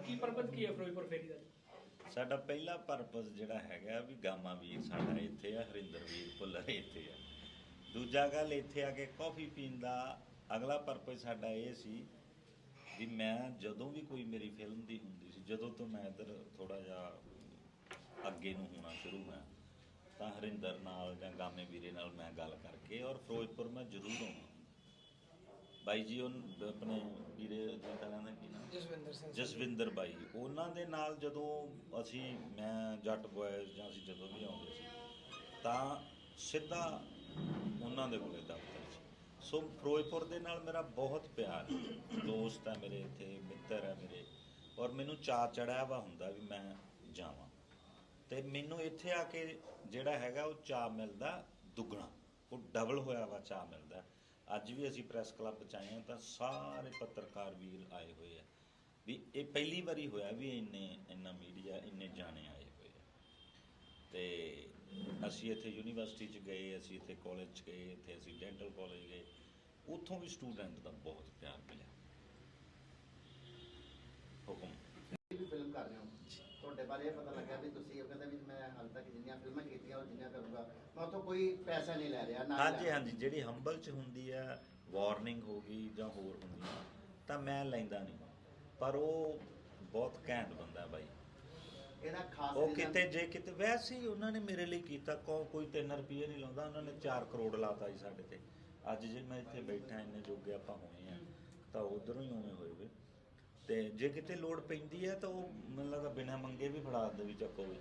ਕੀ purpose ਕੀ ਹੈ ਫਿਰੋਜ਼ਪੁਰ ਫੇਰੀ ਦਾ? ਸਾਡਾ ਪਹਿਲਾ ਪਰਪਸ ਜਿਹੜਾ ਹੈਗਾ ਵੀ ਗਾਮਾ ਵੀਰ ਸਾਡਾ ਇੱਥੇ ਆ ਹਰਿੰਦਰ ਵੀਰ ਭੁੱਲਰ ਇੱਥੇ ਆ। ਦੂਜਾ ਗੱਲ ਇੱਥੇ ਆ ਕੇ ਕਾਫੀ ਪੀਣ ਦਾ ਅਗਲਾ ਪਰਪਸ ਸਾਡਾ ਇਹ ਸੀ ਵੀ ਮੈਂ ਜਦੋਂ ਵੀ ਕੋਈ ਮੇਰੀ ਫਿਲਮ ਦੀ ਹੁੰਦੀ ਸੀ, ਜਦੋਂ ਤੋਂ ਮੈਂ ਇੱਧਰ ਥੋੜਾ ਜਿਹਾ ਅੱਗੇ ਨੂੰ ਹੋਣਾ ਸ਼ੁਰੂ ਹੋਇਆ, ਤਾਂ ਹਰਿੰਦਰ ਨਾਲ ਜਾਂ ਗਾਮੇ ਵੀਰੇ ਨਾਲ ਮੈਂ ਗੱਲ ਕਰਕੇ ਔਰ ਫਿਰੋਜ਼ਪੁਰ ਮੈਂ ਜ਼ਰੂਰ ਆਉਣਾ ਬਾਈ ਜੀ ਉਹ ਆਪਣੇ ਵੀਰੇ ਜੀ ਦਾ ਕੀ ਨਾਮ ਜਸਵਿੰਦਰ ਸਿੰਘ। ਜਸਵਿੰਦਰ ਬਾਈ। ਉਹਨਾਂ ਦੇ ਨਾਲ ਜਦੋਂ ਅਸੀਂ ਮੈਂ ਜੱਟ ਬॉयਜ਼ ਜਾਂ ਅਸੀਂ ਜਦੋਂ ਵੀ ਆਉਂਦੇ ਸੀ ਤਾਂ ਸਿੱਧਾ ਉਹਨਾਂ ਦੇ ਕੋਲੇ ਦਫ਼ਤਰ 'ਚ ਸੋ ਫਿਰੋਜ਼ਪੁਰ ਦੇ ਨਾਲ ਮੇਰਾ ਬਹੁਤ ਪਿਆਰ ਦੋਸਤ ਹੈ ਮੇਰੇ ਇੱਥੇ ਮਿੱਤਰ ਹੈ ਮੇਰੇ। ਔਰ ਮੈਨੂੰ ਚੜਿਆ ਵਾ ਹੁੰਦਾ ਵੀ ਮੈਂ ਜਾਵਾਂ। ਤੇ ਮੈਨੂੰ ਇੱਥੇ ਆ ਕੇ ਜਿਹੜਾ ਹੈਗਾ ਉਹ ਚਾਅ ਮਿਲਦਾ ਦੁੱਗਣਾ। ਉਹ ਡਬਲ ਹੋਇਆ ਵਾ ਚਾਅ ਮਿਲਦਾ। ਅੱਜ ਵੀ ਅਸੀਂ ਪ੍ਰੈਸ ਕਲੱਬ ਚ ਆਏ ਹਾਂ ਤਾਂ ਸਾਰੇ ਪੱਤਰਕਾਰ ਵੀਰ ਆਏ ਹੋਏ ਆ ਵੀ ਇਹ ਪਹਿਲੀ ਵਾਰੀ ਹੋਇਆ ਵੀ ਇੰਨੇ, ਇੰਨਾ ਮੀਡੀਆ ਇੰਨੇ ਜਾਣੇ ਆਏ ਹੋਏ ਆ। ਤੇ ਅਸੀਂ ਇੱਥੇ ਯੂਨੀਵਰਸਿਟੀ ਚ ਗਏ, ਅਸੀਂ ਇੱਥੇ ਕਾਲਜ ਚ ਗਏ, ਇੱਥੇ ਅਸੀਂ ਡੈਂਟਲ ਕਾਲਜ ਗਏ। ਉੱਥੋਂ ਵੀ ਸਟੂਡੈਂਟ ਦਾ ਬਹੁਤ ਪਿਆਰ ਮਿਲਿਆ। ਹੁਕਮ। ਵੀ ਫਿਲਮ ਕਰ ਰਹੇ ਹੋ। ਤੁਹਾਡੇ ਬਾਰੇ ਇਹ ਪਤਾ ਲੱਗਿਆ ਵੀ ਤੁਸੀਂ ਉਹ ਕਹਿੰਦੇ ਵੀ ਮੈਂ ਹਾਲ ਤੱਕ ਜਿੰਨੀਆਂ ਫਿਲਮਾਂ ਕੀਤੀਆਂ ਉਹ ਜਿੰਨੀਆਂ ਕਰੂੰਗਾ। ਉਹ ਤੋਂ ਕੋਈ ਪੈਸਾ ਨਹੀਂ ਲੈ ਰਿਹਾ ਨਾ ਹਾਂਜੀ ਹਾਂਜੀ ਜਿਹੜੀ ਹੰਬਲ ਚ ਹੁੰਦੀ ਆ ਵਾਰਨਿੰਗ ਹੋ ਗਈ ਜਾਂ ਹੋਰ ਹੁੰਦੀ ਆ ਤਾਂ ਮੈਂ ਲੈਂਦਾ ਨਹੀਂ। ਪਰ ਉਹ ਬਹੁਤ ਘੈਂਟ ਬੰਦਾ ਬਾਈ। ਇਹਦਾ ਖਾਸ ਉਹ reason- ਕਿਤੇ ਜੇ ਕਿਤੇ ਵੈਸੇ ਹੀ ਉਹਨਾਂ ਨੇ ਮੇਰੇ ਲਈ ਕੀਤਾ ਕੋ ਕੋਈ 3 ਰੁਪਏ ਨਹੀਂ ਲਾਉਂਦਾ ਉਹਨਾਂ ਨੇ 4 ਕਰੋੜ ਲਾਤਾ ਜੀ ਸਾਡੇ ਤੇ। ਅੱਜ ਜੇ ਮੈਂ ਇੱਥੇ ਬੈਠਾ ਇੰਨੇ ਜੋਗੇ ਆਪਾਂ ਹੋਏ ਆ ਤਾਂ ਉਧਰੋਂ ਹੀ ਉਵੇਂ ਹੋਏ ਵੇ। ਤੇ ਜੇ ਕਿਤੇ ਲੋੜ ਪੈਂਦੀ ਹੈ ਤਾਂ ਉਹ ਮੈਨੂੰ ਲੱਗਦਾ ਬਿਨਾਂ ਮੰਗੇ ਵੀ ਫੜਾ ਦਿੰਦੇ ਵੀ ਚੱਕੋ ਵੀ।